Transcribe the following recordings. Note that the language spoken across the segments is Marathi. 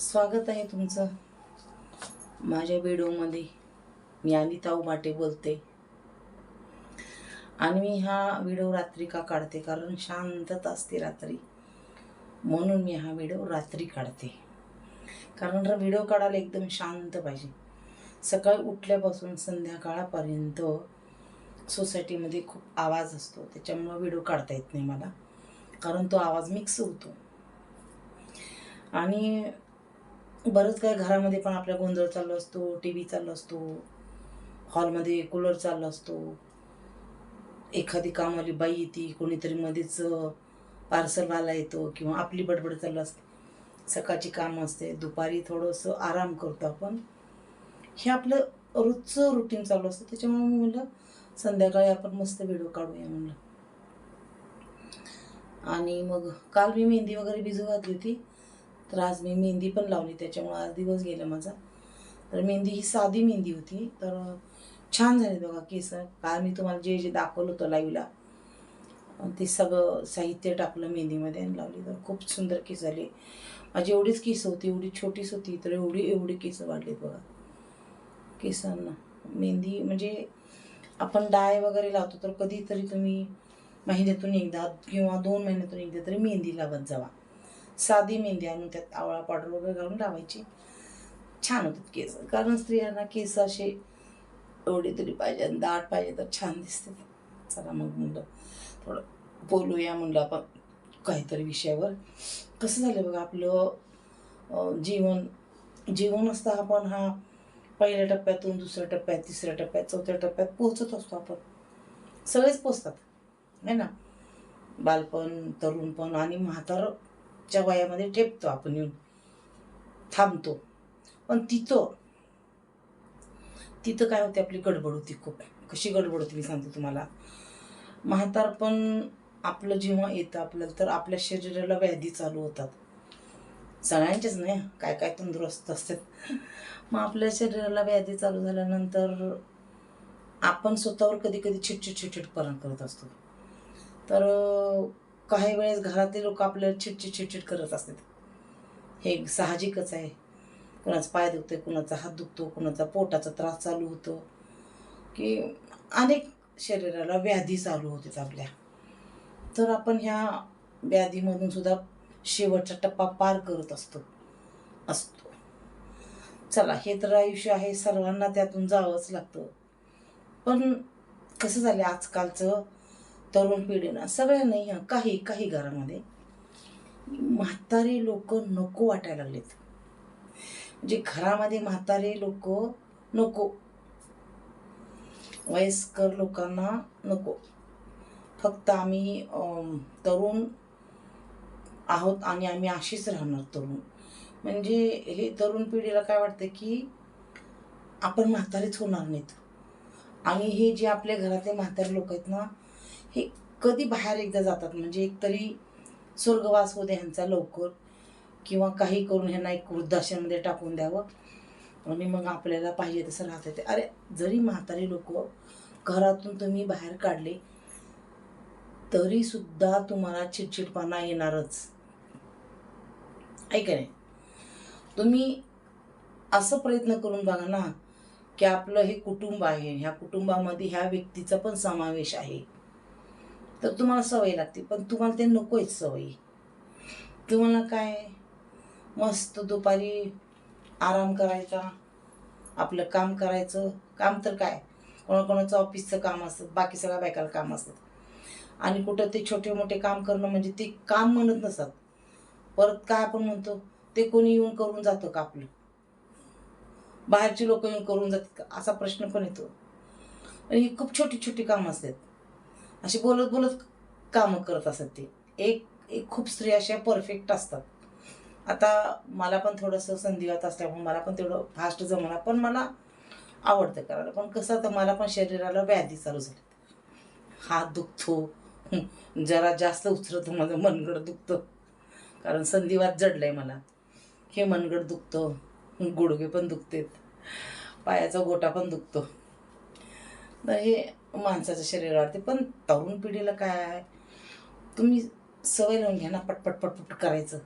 स्वागत आहे तुमचं. माझ्या व्हिडिओमध्ये मी अनिता उमाटे बोलते. आणि मी हा व्हिडिओ रात्री का काढते? कारण शांतता असते रात्री. म्हणून मी हा व्हिडिओ रात्री काढते. कारण व्हिडिओ काढायला एकदम शांत पाहिजे. सकाळी उठल्यापासून संध्याकाळपर्यंत सोसायटीमध्ये खूप आवाज असतो. त्याच्यामुळं व्हिडिओ काढता येत नाही मला. कारण तो आवाज मिक्स होतो. आणि बरंच काय घरामध्ये पण आपल्या गोंधळ चालू असतो टी व्ही चालू असतो हॉलमध्ये कूलर चालू असतो. एखादी कामवाली बाई येते कोणीतरी मध्येच पार्सलवाला येतो किंवा आपली बडबड चालू असते. सकाळची कामं असते दुपारी थोडंसं आराम करतो आपण. हे आपलं रोजचं रुटीन चालू असतं. त्याच्यामुळे मी म्हणलं संध्याकाळी आपण मस्त व्हिडिओ काढूया म्हणलं. आणि मग काल मी मेहंदी वगैरे भिजू घातली होती. तर आज मी मेहंदी पण लावली त्याच्यामुळं आज दिवस गेला माझा. तर मेहंदी ही साधी मेहंदी होती. तर छान झाली बघा केस. काल मी तुम्हाला जे जे दाखवलं होतं लाईव्हला ते सगळं साहित्य टाकलं मेहंदीमध्ये आणि लावली. तर खूप सुंदर केस झाले. माझी एवढीच केस होती एवढी छोटीच होती तर एवढी एवढी केस वाढलीत बघा. केसांना. मेहंदी म्हणजे आपण डाय वगैरे लावतो तर कधीतरी तुम्ही महिन्यातून एकदा किंवा दोन महिन्यातून एकदा तरी मेहंदी लावत जावा. साधी मेहंदी आणून त्यात आवळा पावडर वगैरे घालून लावायची. छान होतात केस. कारण स्त्रियांना केस असे एवढे तरी पाहिजे आणि दाट पाहिजे तर छान दिसते. चला मग म्हणलं थोडं बोलूया म्हणलं आपण काहीतरी विषयावर. कसं झालं बघा आपलं जीवन जीवन असतं आपण हा पहिल्या टप्प्यातून दुसऱ्या टप्प्यात तिसऱ्या टप्प्यात चौथ्या टप्प्यात पोहोचत असतो आपण. सगळेच पोचतात. है ना? बालपण तरुणपण आणि म्हातारं म्हातारच्या वयामध्ये ठेपतो आपण येऊन. थांबतो. पण तिथं तिथं काय होते आपली गडबड होती खूप. कशी गडबड होती मी सांगते तुम्हाला. म्हातारपण आपलं जेव्हा येतं आपल्याला तर आपल्या शरीराला व्याधी चालू होतात. सगळ्यांचेच नाही काय काय तंदुरुस्त असतात. मग आपल्या शरीराला व्याधी चालू झाल्यानंतर आपण स्वतःवर कधी कधी छिटछिट चिटचिटपणा करत असतो. तर काही वेळेस घरातले लोक आपल्याला चिटचिट चिटचिट करत असतात. हे साहजिकच आहे. कुणाचा पाय दुखतोय कुणाचा हात दुखतो कुणाचा पोटाचा त्रास चालू होतो. की अनेक शरीराला व्याधी चालू होतात आपल्या. तर आपण ह्या व्याधीमधून सुद्धा शेवटचा टप्पा पार करत असतो. असतो. चला हे तर आयुष्य आहे सर्वांना त्यातून जावंच लागतं. पण कसं झालं आजकालचं तरुण पिढीनं सगळ्यांना ह्या काही काही घरामध्ये म्हातारे लोक नको वाटायला लागलेत. म्हणजे घरामध्ये म्हातारे लोक नको. वयस्कर लोकांना नको. फक्त आम्ही तरुण आहोत आणि आम्ही अशीच राहणार तरुण. म्हणजे हे तरुण पिढीला काय वाटतं की आपण म्हातारेच होणार नाहीत. आणि हे जे आपल्या घरातले म्हातारे लोक आहेत ना हे कधी बाहेर एकदा जातात म्हणजे एकतरी स्वर्गवास होते ह्यांचा लवकर किंवा काही करून ह्यांना एक वृद्धाश्रममध्ये टाकून द्यावं आणि मग आपल्याला पाहिजे तसं राहता येते. अरे जरी म्हातारे लोक घरातून तुम्ही बाहेर काढले तरी सुद्धा तुम्हाला चिडचिडपणा येणारच. ऐक नाही? तुम्ही असं प्रयत्न करून बघा ना की आपलं हे कुटुंब आहे ह्या कुटुंबामध्ये ह्या व्यक्तीचा पण समावेश आहे. तर तुम्हाला सवय लागते पण तुम्हाला ते नको आहेत सवयी. तुम्हाला काय मस्त दुपारी आराम करायचा आपलं काम करायचं. काम तर काय कोणाकोणाचं ऑफिसचं काम असतं बाकी सगळ्या बायकाला काम असतात आणि कुठं ते छोटे मोठे काम करणं म्हणजे ते काम म्हणत नसतात. परत काय आपण म्हणतो ते कोणी येऊन करून जातं का आपलं? बाहेरची लोक येऊन करून जातात का? असा प्रश्न पण येतो. आणि ही खूप छोटी छोटी कामं असतात. अशी बोलत बोलत कामं करत असत ते. एक एक खूप स्त्री अशा परफेक्ट असतात. आता मला पण थोडंसं संधिवात असल्यामुळे मला पण तेवढं फास्ट जमणार पण मला आवडतं करायला. पण कसं तर मला पण शरीराला व्याधी चालू झाली हात दुखतो. जरा जास्त उचरतो माझं मनगड दुखतं. कारण संधिवात जडलं आहे मला. हे मनगड दुखतं. गुडघे पण दुखतेत. पायाचा गोटा पण दुखतो. तर हे माणसाच्या शरीरावरती पण तरुण पिढीला काय आहे? तुम्ही सवय लावून घ्या ना पटपट पटपट करायचं.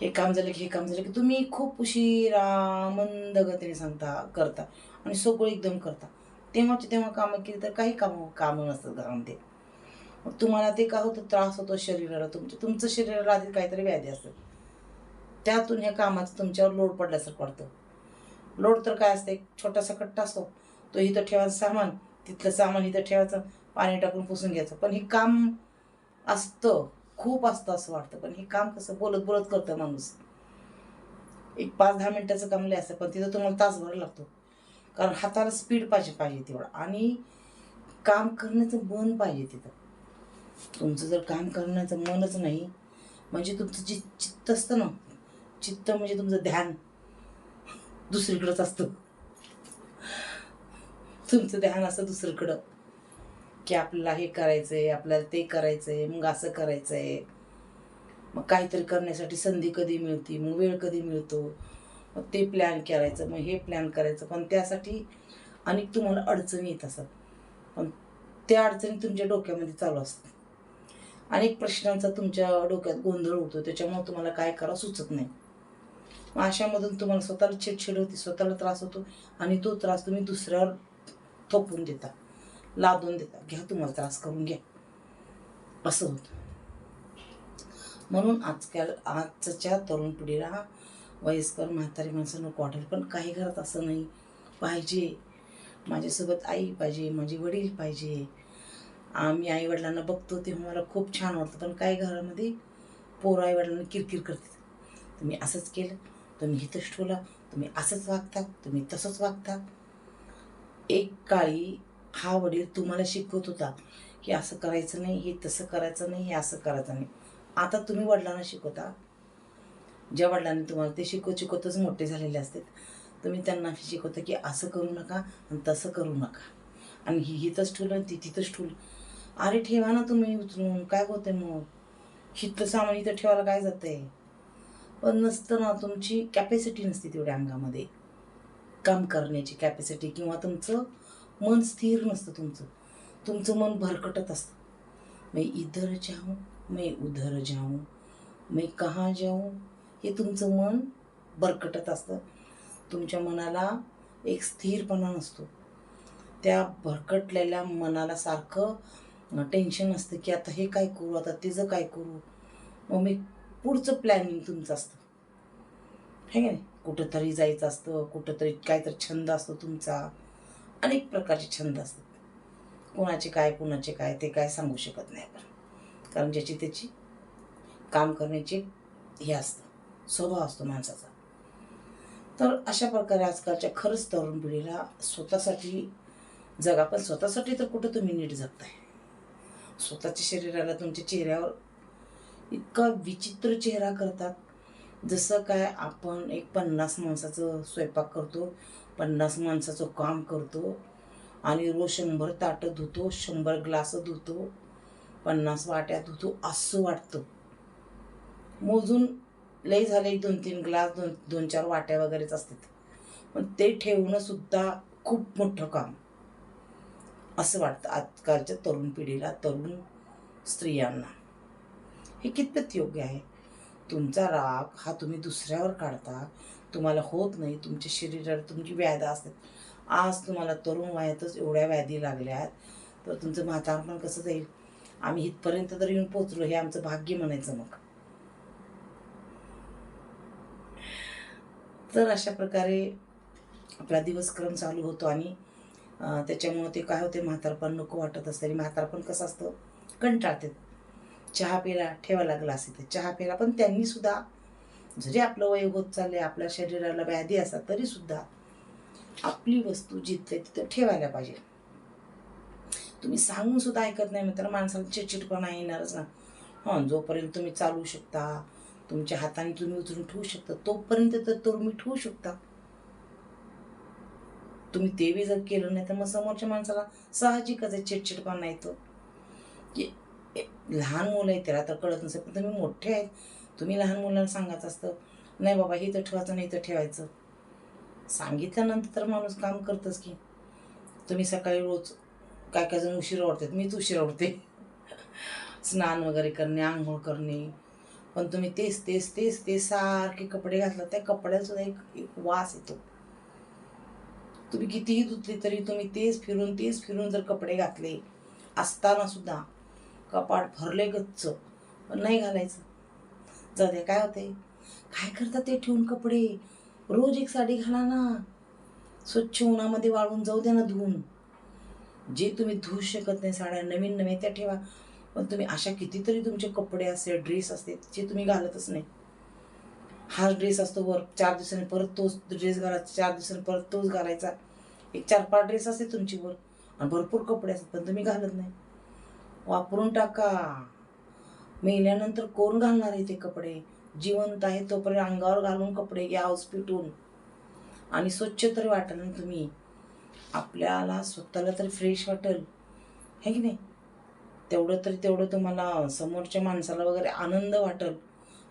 हे काम झालं की हे काम झालं की तुम्ही खूप उशिरा मंद गतीने सांगता करता आणि सगळं एकदम करता. तेव्हाची तेव्हा कामं केली तर काही कामं कामं नसतात घरामध्ये. मग तुम्हाला ते का होतं? त्रास होतो शरीराला. तुमच्या तुमचं शरीराला आधी काहीतरी व्याधी असतात त्यातून ह्या कामाचं तुमच्यावर लोड पडल्यासारखं वाटतं. लोड तर काय असते? एक छोटासा कट्टा असतो. तो इथं ठेवायचं सामान तिथलं सामान इथं ठेवायचं पाणी टाकून पुसून घ्यायचं. पण हे काम असतं खूप असतं असं वाटतं. पण हे काम कसं बोलत बोलत करतं माणूस. एक पाच दहा मिनटाचं काम लय असतं पण तिथं तुम्हाला तासभर लागतो. कारण हाताला स्पीड पाहिजे पाहिजे तेवढं. आणि काम करण्याचं मन पाहिजे तिथं. तुमचं जर काम करण्याचं मनच नाही म्हणजे तुमचं जे चित्त असतं ना चित्त म्हणजे तुमचं ध्यान. दुसरीकडंच असतं. तुमचं ध्यान असं दुसरीकडं. की आपल्याला हे करायचं आहे आपल्याला ते करायचं आहे मग असं करायचं आहे मग काहीतरी करण्यासाठी संधी कधी मिळते मग वेळ कधी मिळतो. मग ते प्लॅन करायचं मग हे प्लॅन करायचं. पण त्यासाठी अनेक तुम्हाला अडचणी येत असतात. पण त्या अडचणी तुमच्या डोक्यामध्ये चालू असतात. अनेक प्रश्नांचा तुमच्या डोक्यात गोंधळ होतो त्याच्यामुळे तुम्हाला काय करा सुचत नाही. मग अशामधून तुम्हाला स्वतःला छेडछेड होती स्वतःला त्रास होतो आणि तो त्रास तुम्ही दुसऱ्यावर थोपून देता. लादून देता. घ्या तुम्हाला त्रास करून घ्या. असं होतं. म्हणून आजकाल आजच्या तरुण पिढीला वयस्कर म्हातारी माणसं नको वाटेल पण काही घरात असं नाही. पाहिजे. माझ्यासोबत आई पाहिजे माझे वडील पाहिजे. आम्ही आईवडिलांना बघतो तेव्हा मला खूप छान वाटतं पण काही घरामध्ये पोरं आईवडिलांना किरकिर करतात. तुम्ही असंच केलं तुम्ही हितच ठेवला तुम्ही असंच वागता तुम्ही तसंच वागता. एक काळी हा वडील तुम्हाला शिकवत होता की असं करायचं नाही हे तसं करायचं नाही हे असं करायचं नाही. आता तुम्ही वडिलांना शिकवता. ज्या वडिलांनी तुम्हाला ते शिकवत शिकवतच मोठे झालेले असतात तुम्ही त्यांना शिकवता की असं करू नका आणि तसं करू नका. आणि ही हिथंच ठेवलं ती तिथंच ठेवलं. अरे ठेवा ना तुम्ही उचलून काय होते मग? हिथलं सामान इथं ठेवायला काय जातंय? पण नसतं ना तुमची कॅपॅसिटी नसते तेवढ्या अंगामध्ये. काम करण्याची कॅपॅसिटी किंवा तुमचं मन स्थिर नसतं तुमचं. तुमचं मन भरकटत असतं. मी इधर जाऊं मी उधर जाऊं मी कहाँ जाऊं हे तुमचं मन भरकटत असतं. तुमच्या मनाला एक स्थिरपणा नसतो. त्या भरकटलेल्या मनाला सारखं टेन्शन असतं की आता हे काय करू आता तिचं काय करू. मग मी पुढचं प्लॅनिंग तुमचं असतं. ठीक नाही? कुठंतरी जायचं असतं कुठंतरी काहीतरी छंद असतो तुमचा. अनेक प्रकारचे छंद असतात. कोणाचे काय कोणाचे काय ते काय सांगू शकत नाही आपण. कारण ज्याची त्याची काम करण्याची हे असतं. स्वभाव असतो माणसाचा. तर अशा प्रकारे आजकालच्या खरंच तरुण पिढीला स्वतःसाठी जगा पण स्वतःसाठी तर कुठं तुम्ही नीट जगताय. स्वतःच्या शरीराला तुमच्या चेहऱ्यावर इतका विचित्र चेहरा करतात. जसं काय आपण एक पन्नास माणसाचं स्वयंपाक करतो पन्नास माणसाचं काम करतो आणि रोज शंभर ताटं धुतो शंभर ग्लास धुतो पन्नास वाट्या धुतो असं वाटतं. मोजून लई झाले दोन तीन ग्लास दोन दोन चार वाट्या वगैरेच असतात. पण ते ठेवणं सुद्धा खूप मोठं काम. असं वाटतं आजकालच्या तरुण पिढीला तरुण स्त्रियांना. हे कितपत योग्य आहे? तुमचा राग हा तुम्ही दुसऱ्यावर काढता तुम्हाला होत नाही तुमच्या शरीरावर तुमची व्याधा असतात आज तुम्हाला तरुण वयातच एवढ्या व्याधी लागल्यात तर तुमचं म्हातारपण कसं जाईल? आम्ही इथपर्यंत तर येऊन पोचलो हे आमचं भाग्य म्हणायचं मग. तर अशा प्रकारे आपला दिवसक्रम चालू होतो आणि त्याच्यामुळं ते काय होते म्हातारपण नको वाटत असते आणि म्हातारपण कसं असतं? कंटाळते चहा प्यायला ठेवायला ग्लास इथे चहा प्यायला पण त्यांनी सुद्धा जरी आपलं वय होत चाललंय आपल्या शरीराला व्याधी असतात तरी सुद्धा आपली वस्तू जिथे तिथं ठेवायला पाहिजे. तुम्ही सांगून सुद्धा ऐकत नाही तर माणसाला चिडचिडपणा येणारच ना. हां जोपर्यंत तुम्ही चालू शकता तुमच्या हाताने तुम्ही उचलून ठेवू शकता तोपर्यंत तर तुम्ही ठेवू शकता. तुम्ही ते बी जर केलं नाही तर मग समोरच्या माणसाला साहजिकच आहे चिडचिडपणा येतो. की लहान मुलं आहेत त्याला तर कळत नसेल पण तुम्ही मोठे आहेत. तुम्ही लहान मुलांना सांगायचं असतं नाही बाबा हे तर ठेवायचं नाही तर ठेवायचं. सांगितल्यानंतर तर माणूस काम करतच की. तुम्ही सकाळी रोज काय काय जण उशीर उठतात मीच उशीर उठते. स्नान वगैरे करणे आंघोळ करणे. पण तुम्ही तेच तेच तेच ते सारखे कपडे घातला त्या कपड्यात सुद्धा एक एक वास येतो. तुम्ही कितीही धुतले तरी तुम्ही तेच फिरून तेच फिरून जर कपडे घातले असताना सुद्धा कपाट भरले गच्च. पण नाही घालायचं. जाऊ दे काय होते काय करतात ते ठेवून कपडे? रोज एक साडी घाला ना. स्वच्छ उन्हामध्ये वाळून जाऊ द्या ना धुवून. जे तुम्ही धुवू शकत नाही साड्या नवीन नवीन त्या ठेवा. पण तुम्ही अशा कितीतरी तुमचे कपडे असते ड्रेस असते जे तुम्ही घालतच नाही. हा ड्रेस असतो वर चार दिवसांनी परत तोच ड्रेस घालायचा चार दिवसांनी परत तोच घालायचा. एक चार पाच ड्रेस असते तुमची वर. आणि भरपूर कपडे असतात पण तुम्ही घालत नाही. वापरून टाका. महिन्यानंतर कोण घालणार आहे ते कपडे? जिवंत आहे तोपर्यंत अंगावर घालून कपडे घ्या हॉस्पिटून. आणि स्वच्छ तरी वाटेल ना तुम्ही. आपल्याला स्वतःला तरी फ्रेश वाटेल. हे की नाही? तेवढं तरी तेवढं तुम्हाला समोरच्या माणसाला वगैरे आनंद वाटेल.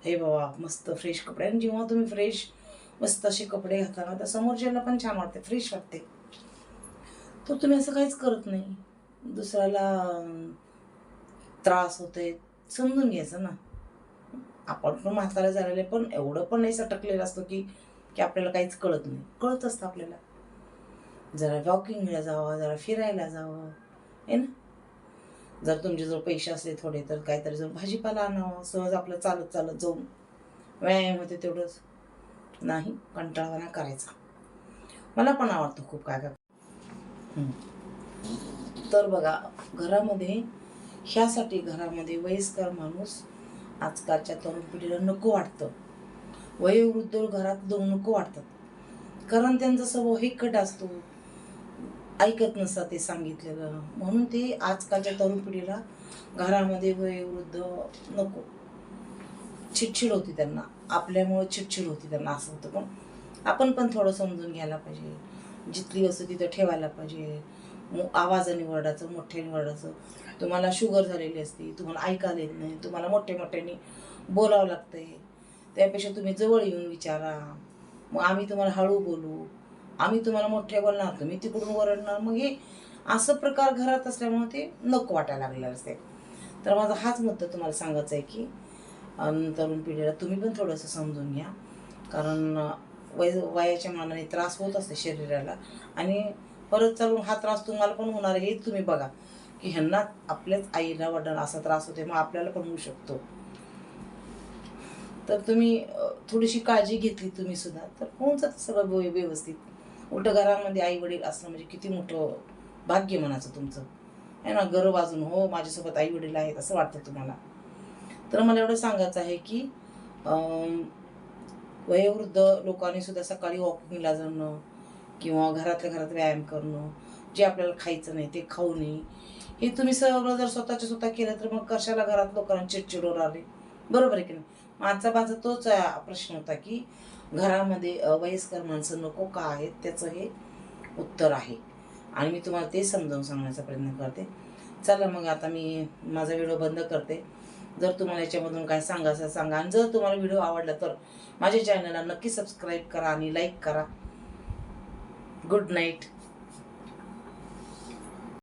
हे बाबा मस्त फ्रेश कपडे. आणि जेव्हा तुम्ही फ्रेश मस्त असे कपडे घातला ना तर समोरच्याला पण छान वाटते फ्रेश वाटते. तर तुम्ही असं काहीच करत नाही. दुसऱ्याला त्रास होतोय समजून घ्यायचं ना. आपण पण म्हातारा झालेले पण एवढं पण नाही सटकलेलं असतो की की आपल्याला काहीच कळत नाही. कळत असतं आपल्याला. जरा वॉकिंगला जावं जरा फिरायला जावं आहे ना? जर तुमच्याजवळ पैसे असले थोडे तर काहीतरी जर भाजीपाला आणावं सहज आपलं चालत चालत जाऊन. व्यायाम होते तेवढंच. नाही कंटाळवाना करायचा. मला पण आवडतं खूप काय काय तर बघा घरामध्ये ह्यासाठी घरामध्ये वयस्कर माणूस आजकालच्या तरुण पिढीला नको वाटतं. वयोवृद्ध घरात जाऊ नको वाटतात कारण त्यांचा स्वभाव हिकट असतो. ऐकत नसतात ते सांगितलेलं. म्हणून ते आजकालच्या तरुण पिढीला घरामध्ये वयोवृद्ध नको. चिडचिड होती त्यांना. आपल्यामुळे चिडचिड होती त्यांना असं होतं. पण आपण पण थोडं समजून घ्यायला पाहिजे. जिथली वस्तू तिथं ठेवायला पाहिजे. आवाजाने वरडायचं मोठ्याने वरडायचं तुम्हाला शुगर झालेली असते तुम्हाला ऐकायला येत नाही तुम्हाला मोठ्या मोठ्याने बोलावं लागतंय. त्यापेक्षा तुम्ही जवळ येऊन विचारा. मग आम्ही तुम्हाला हळू बोलू. आम्ही तुम्हाला मोठे बोलणार तुम्ही तिकडून वरडणार मग हे असं प्रकार घरात असल्यामुळे ते नको वाटायला लागलेलं असते तर माझा हाच मुद्दा तुम्हाला सांगायचा आहे की तरुण पिढीला तुम्ही पण थोडंसं समजून घ्या. कारण वय वयाच्या मानाने त्रास होत असते शरीराला. आणि परत चालून हा त्रास तुम्हाला पण होणार आहे हे तुम्ही बघा. की ह्यांना आपल्याच आईला वडिलांना असा त्रास होते मग आपल्याला पण होऊ शकतो. तर तुम्ही थोडीशी काळजी घेतली तुम्ही सुद्धा. तर होऊन जातं सगळं व्यवस्थित. उलट घरामध्ये आई वडील असणं म्हणजे किती मोठं भाग्य म्हणायचं तुमचं. आहे ना गर्व वाजून हो माझ्यासोबत आई वडील आहेत असं वाटतं तुम्हाला. तर मला एवढं सांगायचं आहे की वयोवृद्ध लोकांनी सुद्धा सकाळी वॉकिंगला जाणं किंवा घरातल्या घरात व्यायाम करणं जे आपल्याला खायचं नाही ते खाऊ नये. हे तुम्ही सगळं जर स्वतःच्या स्वतः केलं तर मग कशाला घरात लोकांना चिडचिडवर आले? बरोबर आहे की नाही? माझा माझा तोच प्रश्न होता की घरामध्ये वयस्कर माणसं नको का आहेत? त्याचं हे उत्तर आहे. आणि मी तुम्हाला ते समजावून सांगण्याचा प्रयत्न करते. चला मग आता मी माझा व्हिडिओ बंद करते. जर तुम्हाला याच्यामधून काय सांगायचं सांगा. आणि जर तुम्हाला व्हिडिओ आवडला तर माझ्या चॅनलला नक्की सबस्क्राईब करा आणि लाईक करा. Good night.